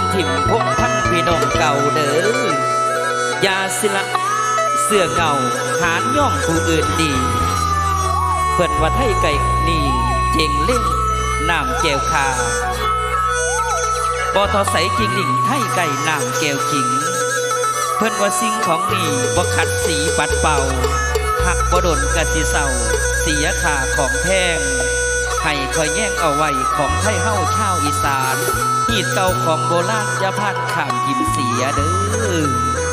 มถิ่มพงพันพี่น้องเก่าเด้อยาสิละเสื้อเงาหานย่องผู้อื่นดีเพิ่นว่าไทยไก่นี่เจงเล่งน้ำแก้วคาบอทอใสจริงหลิงไทยไก่น้ำแก้วขิง เพิ่นว่าสิ่งของนี่บ่ขัดสีปัดเป่าหักบ่ดนกะสิเศร้าเสียค่าของแพง ให้คอยแย่งเอาไว้ของไทยเฮ้าชาวอีสานหีดเก่าของโบราณจะพัดข้ามกินเสียเด้อ